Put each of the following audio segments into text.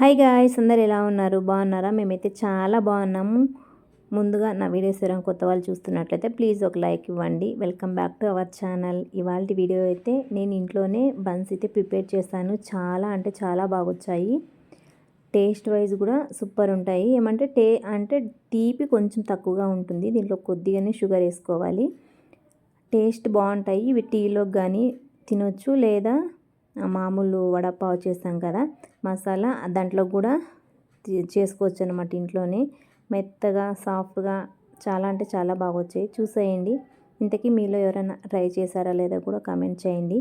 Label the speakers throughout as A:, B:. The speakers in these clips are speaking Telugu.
A: హాయ్ గాయ్స్ అందరు ఎలా ఉన్నారు? బాగున్నారా? మేమైతే చాలా బాగున్నాము. ముందుగా నా వీడియోస్ ఎవరైనా కొత్త వాళ్ళు చూస్తున్నట్లయితే ప్లీజ్ ఒక లైక్ ఇవ్వండి. Welcome back to our channel. ఇవాళ వీడియో అయితే నేను ఇంట్లోనే బన్స్ అయితే ప్రిపేర్ చేస్తాను చాలా అంటే చాలా బాగా వచ్చాయి టేస్ట్ వైజ్ కూడా సూపర్ ఉంటాయి. ఏమంటే టే అంటే తీపి కొంచెం తక్కువగా ఉంటుంది. దీంట్లో కొద్దిగానే షుగర్ వేసుకోవాలి. టేస్ట్ బాగుంటాయి. ఇవి టీలోకి కానీ తినొచ్చు. లేదా మామూలు వడపావు చేస్తాం కదా మసాలా దాంట్లో కూడా చేసుకోవచ్చు అనమాట ఇంట్లోనే. మెత్తగా సాఫ్ట్గా చాలా అంటే చాలా బాగా వచ్చాయి చూసేయండి. ఇంతకీ మీలో ఎవరైనా ట్రై చేశారా లేదా కూడా కామెంట్ చేయండి.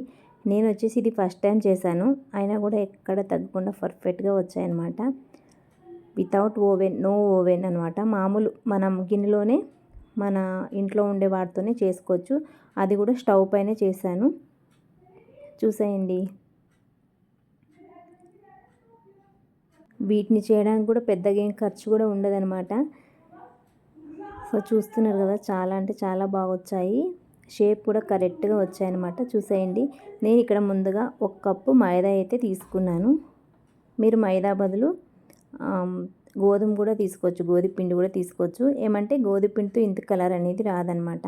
A: నేను వచ్చేసి ఇది ఫస్ట్ టైం చేశాను. అయినా కూడా ఎక్కడ తగ్గకుండా పర్ఫెక్ట్గా వచ్చాయన్నమాట. వితౌట్ ఓవెన్ నో ఓవెన్ అనమాట మామూలు మనం గిన్నెలోనే మన ఇంట్లో ఉండే వాటితోనే చేసుకోవచ్చు. అది కూడా స్టవ్ పైన చేశాను. చూసేయండి. వీటిని చేయడానికి కూడా పెద్దగా ఏం ఖర్చు కూడా ఉండదనమాట సో చూస్తున్నారు కదా చాలా అంటే చాలా బాగా వచ్చాయి. షేప్ కూడా కరెక్ట్గా వచ్చాయన్నమాట. చూసేయండి. నేను ఇక్కడ ముందుగా ఒక కప్పు మైదా అయితే తీసుకున్నాను. మీరు మైదా బదులు గోధుమ కూడా తీసుకోవచ్చు గోధుమ పిండి కూడా తీసుకోవచ్చు. ఏమంటే గోధుమ పిండితో ఇంత కలర్ అనేది రాదనమాట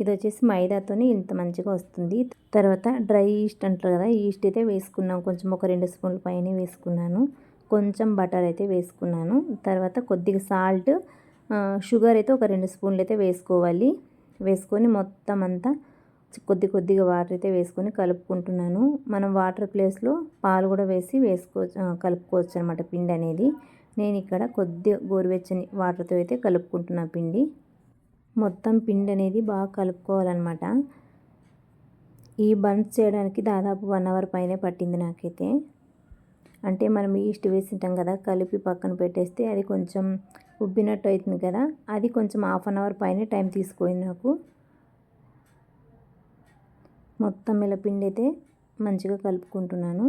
A: ఇది వచ్చేసి మైదాతోనే ఇంత మంచిగా వస్తుంది. తర్వాత డ్రై ఈస్ట్ అంటారు కదా ఈస్ట్ అయితే వేసుకున్నాం. కొంచెం ఒక రెండు స్పూన్ల పైన వేసుకున్నాను. కొంచెం బటర్ అయితే వేసుకున్నాను. తర్వాత కొద్దిగా సాల్ట్ షుగర్ అయితే ఒక రెండు స్పూన్లు అయితే వేసుకోవాలి. వేసుకొని మొత్తం అంతా కొద్ది కొద్దిగా వాటర్ అయితే వేసుకొని కలుపుకుంటున్నాను. మనం వాటర్ ప్లేస్లో పాలు కూడా వేసి వేసుకోవచ్చు కలుపుకోవచ్చు అనమాట పిండి అనేది. నేను ఇక్కడ కొద్ది గోరువెచ్చని వాటర్తో అయితే కలుపుకుంటున్నా పిండి. మొత్తం పిండి అనేది బాగా కలుపుకోవాలన్నమాట. ఈ బన్స్ చేయడానికి దాదాపు వన్ అవర్ పైనే పట్టింది నాకైతే. అంటే మనం ఈస్ట్ వేసింటాం కదా కలిపి పక్కన పెట్టేస్తే అది కొంచెం ఉబ్బినట్టు అవుతుంది కదా అది కొంచెం హాఫ్ అన్ అవర్ పైన టైం తీసుకోయింది నాకు. మొత్తం ఇలా పిండి అయితే మంచిగా కలుపుకుంటున్నాను.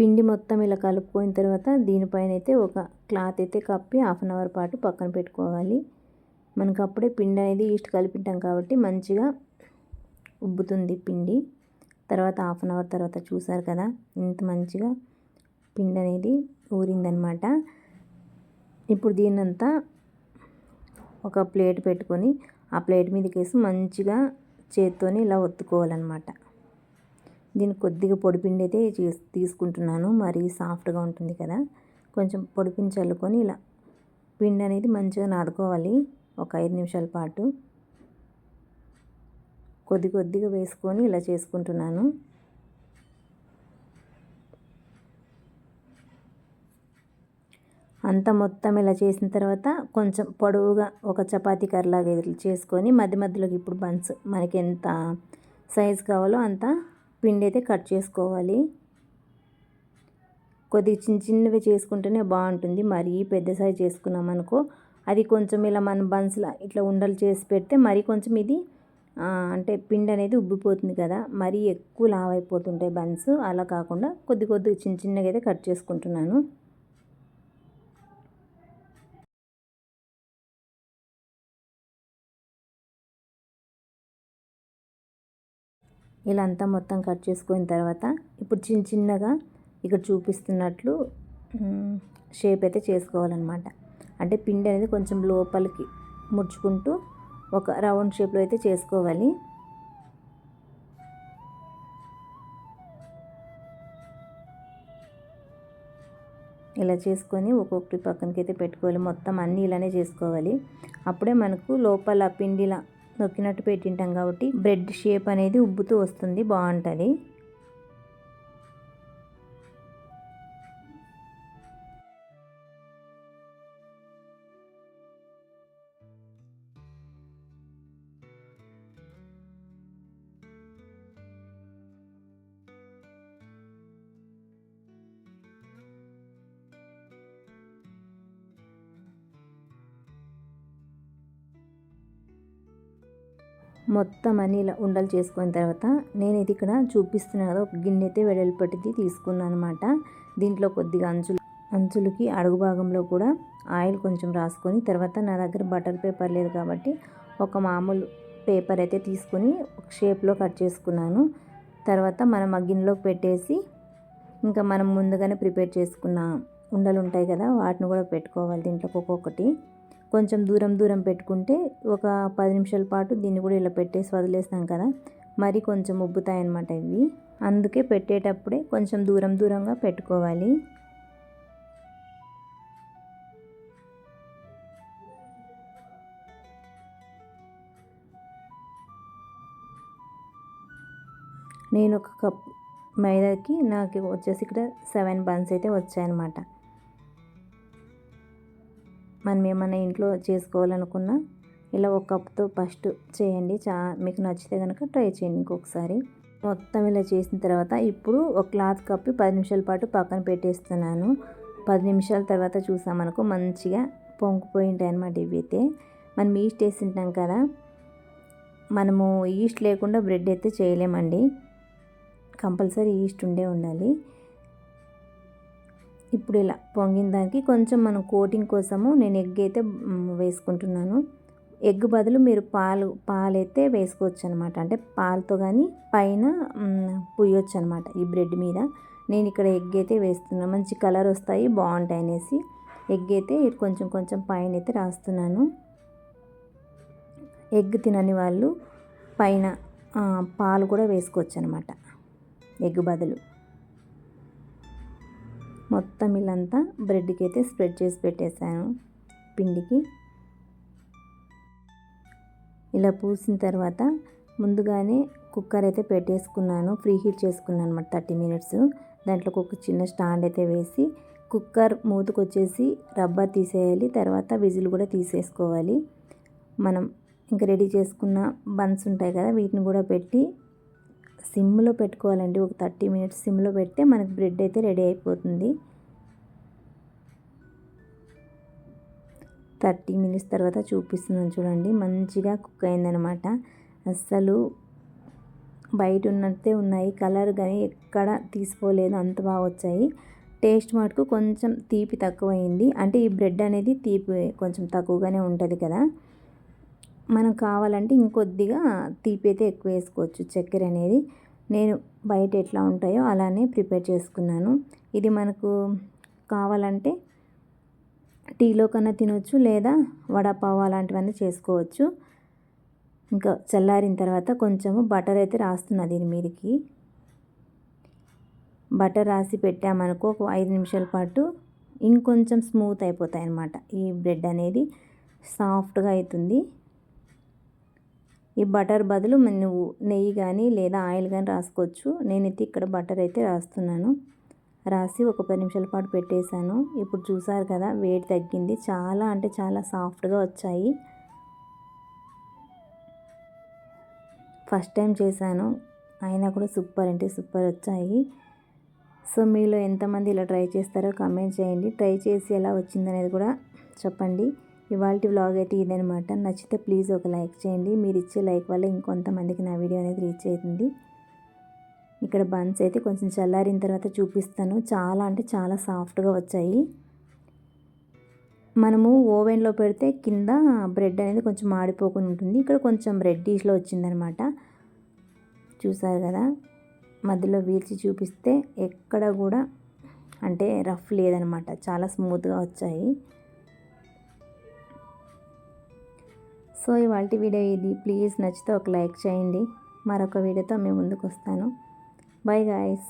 A: పిండి మొత్తం ఇలా కలుపుకోయిన తర్వాత దీనిపైన అయితే ఒక క్లాత్ అయితే కప్పి హాఫ్ అన్ అవర్ పాటు పక్కన పెట్టుకోవాలి. మనకు అప్పుడే పిండి అనేది ఈస్ట్ కలిపింటాం కాబట్టి మంచిగా ఉబ్బుతుంది పిండి. తర్వాత హాఫ్ అన్ అవర్ తర్వాత చూసారు కదా ఇంత మంచిగా పిండి అనేది ఊరిందనమాట ఇప్పుడు దీన్నంతా ఒక ప్లేట్ పెట్టుకొని ఆ ప్లేట్ మీదకి వేసి మంచిగా చేత్తోని ఇలా ఒత్తుకోవాలన్నమాట. దీన్ని కొద్దిగా పొడిపిండి అయితే తీసుకుంటున్నాను. మరీ సాఫ్ట్గా ఉంటుంది కదా. కొంచెం పొడిపిండి చల్లుకొని ఇలా పిండి అనేది మంచిగా నాదుకోవాలి. ఒక ఐదు నిమిషాల పాటు. కొద్ది కొద్దిగా వేసుకొని ఇలా చేసుకుంటున్నాను. అంతా మొత్తం ఇలా చేసిన తర్వాత కొంచెం పొడవుగా ఒక చపాతీ కర్రలాగా చేసుకొని మధ్య మధ్యలోకి ఇప్పుడు బన్స్ మనకి ఎంత సైజు కావాలో అంత పిండి అయితే కట్ చేసుకోవాలి. కొద్దిగా చిన్న చిన్నవి చేసుకుంటేనే బాగుంటుంది. మరీ పెద్ద సైజ్ చేసుకున్నాం అనుకో అది కొంచెం ఇలా మన బన్స్లా ఇట్లా ఉండలు చేసి పెడితే మరీ కొంచెం ఇది అంటే పిండి అనేది ఉబ్బిపోతుంది కదా. మరీ ఎక్కువ లావైపోతుంటాయి బన్స్. అలా కాకుండా కొద్ది కొద్దిగా చిన్న చిన్నగా అయితే కట్ చేసుకుంటున్నాను. ఇలా అంతా మొత్తం కట్ చేసుకున్న తర్వాత ఇప్పుడు చిన్న చిన్నగా ఇక్కడ చూపిస్తున్నట్లు షేప్ అయితే చేసుకోవాలన్నమాట. అంటే పిండి అనేది కొంచెం లోపలికి ముడుచుకుంటూ ఒక రౌండ్ షేప్లో అయితే చేసుకోవాలి. ఇలా చేసుకొని ఒక్కొక్కటి పక్కనకి అయితే పెట్టుకోవాలి. మొత్తం అన్నీ ఇలానే చేసుకోవాలి. అప్పుడే మనకు లోపల పిండిలా నొక్కినట్టు పెట్టింటాం కాబట్టి బ్రెడ్ షేప్ అనేది ఉబ్బుతూ వస్తుంది బాగుంటుంది. మొత్తం అన్ని ఇలా ఉండలు చేసుకున్న తర్వాత నేనైతే ఇక్కడ చూపిస్తున్నా కదా ఒక గిన్నె అయితే వెడల్పటిది తీసుకున్నాను అనమాట దీంట్లో కొద్దిగా అంచులు అంచులకి అడుగు భాగంలో కూడా ఆయిల్ కొంచెం రాసుకొని తర్వాత నా దగ్గర బటర్ పేపర్ లేదు కాబట్టి ఒక మామూలు పేపర్ అయితే తీసుకొని ఒక షేప్లో కట్ చేసుకున్నాను. తర్వాత మనం ఆ గిన్నెలోకి పెట్టేసి ఇంకా మనం ముందుగానే ప్రిపేర్ చేసుకున్న ఉండలు ఉంటాయి కదా వాటిని కూడా పెట్టుకోవాలి దీంట్లోకి ఒక్కొక్కటి. కొంచెం దూరం దూరం పెట్టుకుంటే ఒక పది నిమిషాల పాటు దీన్ని కూడా ఇలా పెట్టేసి వదిలేస్తాం కదా. మరి కొంచెం ఉబ్బుతాయి అన్నమాట ఇవి. అందుకే పెట్టేటప్పుడే కొంచెం దూరం దూరంగా పెట్టుకోవాలి. నేను ఒక కప్ మైదాకి నాకు వచ్చేసి ఇక్కడ సెవెన్ బన్స్ అయితే వచ్చాయన్నమాట. మనం ఏమైనా ఇంట్లో చేసుకోవాలనుకున్నా ఇలా ఒక కప్తో ఫస్ట్ చేయండి. చా మీకు నచ్చితే కనుక ట్రై చేయండి ఇంకొకసారి. మొత్తం ఇలా చేసిన తర్వాత ఇప్పుడు ఒక క్లాత్ కప్పి పది నిమిషాల పాటు పక్కన పెట్టేస్తున్నాను. పది నిమిషాల తర్వాత చూసామనుకో మంచిగా పొంగిపోయి ఉంటాయి అనమాట ఇవి అయితే మనం ఈస్ట్ వేసింటాం కదా మనము ఈస్ట్ లేకుండా బ్రెడ్ అయితే చేయలేమండి. కంపల్సరీ ఈస్ట్ ఉండే ఉండాలి. ఇప్పుడు ఇలా పొంగిన దానికి కొంచెం మనం కోటింగ్ కోసము నేను ఎగ్ అయితే వేసుకుంటున్నాను. ఎగ్ బదులు మీరు పాలు పాలైతే వేసుకోవచ్చు అనమాట అంటే పాలతో కానీ పైన పుయ్యొచ్చు అనమాట ఈ బ్రెడ్ మీద. నేను ఇక్కడ ఎగ్ అయితే వేస్తున్నాను మంచి కలర్ వస్తాయి బాగుంటాయి అనేసి ఎగ్ అయితే కొంచెం కొంచెం పైన అయితే రాస్తున్నాను. ఎగ్ తినని వాళ్ళు పైన పాలు కూడా వేసుకోవచ్చు అనమాట ఎగ్ బదులు. మొత్తం ఇల్లంతా బ్రెడ్కి అయితే స్ప్రెడ్ చేసి పెట్టేశాను పిండికి. ఇలా పూసిన తర్వాత ముందుగానే కుక్కర్ అయితే పెట్టేసుకున్నాను ఫ్రీ హీట్ చేసుకున్నాను అనమాట థర్టీ మినిట్స్. దాంట్లో ఒక చిన్న స్టాండ్ అయితే వేసి కుక్కర్ మూతకు వచ్చేసి రబ్బర్ తీసేయాలి తర్వాత విజిల్ కూడా తీసేసుకోవాలి. మనం ఇంకా రెడీ చేసుకున్న బన్స్ ఉంటాయి కదా వీటిని కూడా పెట్టి సిమ్లో పెట్టుకోవాలండి. ఒక థర్టీ మినిట్స్ సిమ్లో పెడితే మనకి బ్రెడ్ అయితే రెడీ అయిపోతుంది. థర్టీ మినిట్స్ తర్వాత చూపిస్తున్నాను చూడండి. మంచిగా కుక్ అయిందనమాట అస్సలు బయట ఉన్నట్టే ఉన్నాయి. కలర్ కానీ ఎక్కడ తీసుకోలేదు. అంత బాగా వచ్చాయి. టేస్ట్ మటుకు కొంచెం తీపి తక్కువైంది. అంటే ఈ బ్రెడ్ అనేది తీపి కొంచెం తక్కువగానే ఉంటుంది కదా. మనం కావాలంటే ఇంకొద్దిగా తీపి అయితే ఎక్కువ వేసుకోవచ్చు. చక్కెర అనేది నేను బయట ఎట్లా ఉంటాయో అలానే ప్రిపేర్ చేసుకున్నాను. ఇది మనకు కావాలంటే టీలో కన్నా తినవచ్చు లేదా వడపావు అలాంటివన్నీ చేసుకోవచ్చు. ఇంకా చల్లారిన తర్వాత కొంచెము బటర్ అయితే రాస్తున్నా దీని మీదకి. బటర్ రాసి పెట్టామనుకో ఒక ఐదు నిమిషాల పాటు ఇంకొంచెం స్మూత్ అయిపోతాయి అన్నమాట ఈ బ్రెడ్ అనేది సాఫ్ట్గా అవుతుంది ఈ బటర్ బదులు నువ్వు నెయ్యి కానీ లేదా ఆయిల్ కానీ రాసుకోవచ్చు. నేనైతే ఇక్కడ బటర్ అయితే రాస్తున్నాను. రాసి ఒక పది నిమిషాల పాటు పెట్టేశాను. ఇప్పుడు చూసారు కదా వేడి తగ్గింది. చాలా అంటే చాలా సాఫ్ట్గా వచ్చాయి. ఫస్ట్ టైం చేశాను. అయినా కూడా సూపర్ అంటే సూపర్ వచ్చాయి. సో మీలో ఎంతమంది ఇలా ట్రై చేస్తారో కామెంట్ చేయండి. ట్రై చేసి ఎలా వచ్చిందనేది కూడా చెప్పండి. ఇవాళ వ్లాగ్ అయితే ఇదనమాట నచ్చితే ప్లీజ్ ఒక లైక్ చేయండి. మీరు ఇచ్చే లైక్ వల్ల ఇంకొంతమందికి నా వీడియో అనేది రీచ్ అవుతుంది. ఇక్కడ బన్స్ అయితే కొంచెం చల్లారిన తర్వాత చూపిస్తాను. చాలా అంటే చాలా సాఫ్ట్గా వచ్చాయి. మనము ఓవెన్లో పెడితే కింద బ్రెడ్ అనేది కొంచెం మాడిపోకుండా ఉంటుంది. ఇక్కడ కొంచెం రెడ్డిష్లో వచ్చిందనమాట చూసారు కదా? మధ్యలో వీల్చి చూపిస్తే ఎక్కడ కూడా అంటే రఫ్ లేదనమాట చాలా స్మూత్గా వచ్చాయి. సో ఇవాళ వీడియో ఇది. ప్లీజ్ నచ్చితే ఒక లైక్ చేయండి. మరొక వీడియోతో మేము ముందుకు వస్తాను. By guys